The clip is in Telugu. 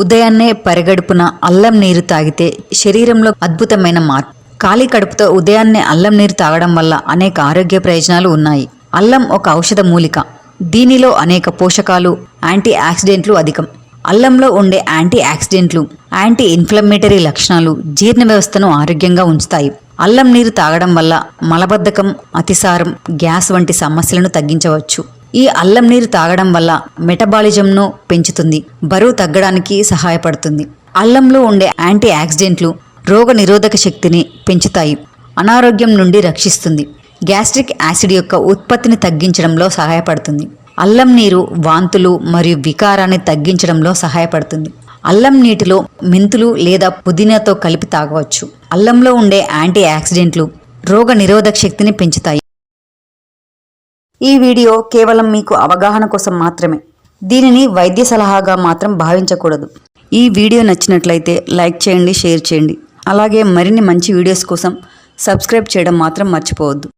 ఉదయాన్నే పరిగడుపున అల్లం నీరు తాగితే శరీరంలో అద్భుతమైన మార్పు. ఖాళీ కడుపుతో ఉదయాన్నే అల్లం నీరు తాగడం వల్ల అనేక ఆరోగ్య ప్రయోజనాలు ఉన్నాయి. అల్లం ఒక ఔషధ మూలిక. దీనిలో అనేక పోషకాలు యాంటీ ఆక్సిడెంట్లు అధికం. అల్లంలో ఉండే యాంటీ ఆక్సిడెంట్లు యాంటీ ఇన్ఫ్లమేటరీ లక్షణాలు జీర్ణ వ్యవస్థను ఆరోగ్యంగా ఉంచుతాయి. అల్లం నీరు తాగడం వల్ల మలబద్ధకం అతిసారం గ్యాస్ వంటి సమస్యలను తగ్గించవచ్చు. ఈ అల్లం నీరు తాగడం వల్ల మెటబాలిజంను పెంచుతుంది బరువు తగ్గడానికి సహాయపడుతుంది. అల్లంలో ఉండే యాంటీ ఆక్సిడెంట్లు రోగ నిరోధక శక్తిని పెంచుతాయి అనారోగ్యం నుండి రక్షిస్తుంది. గ్యాస్ట్రిక్ యాసిడ్ యొక్క ఉత్పత్తిని తగ్గించడంలో సహాయపడుతుంది. అల్లం నీరు వాంతులు మరియు వికారాన్ని తగ్గించడంలో సహాయపడుతుంది. అల్లం నీటిలో మెంతులు లేదా పుదీనాతో కలిపి తాగవచ్చు. అల్లంలో ఉండే యాంటీ ఆక్సిడెంట్లు రోగ నిరోధక శక్తిని పెంచుతాయి. ఈ వీడియో కేవలం మీకు అవగాహన కోసం మాత్రమే. దీనిని వైద్య సలహాగా మాత్రం భావించకూడదు. ఈ వీడియో నచ్చినట్లయితే లైక్ చేయండి షేర్ చేయండి. అలాగే మరిన్ని మంచి వీడియోస్ కోసం సబ్స్క్రైబ్ చేయడం మాత్రం మర్చిపోవద్దు.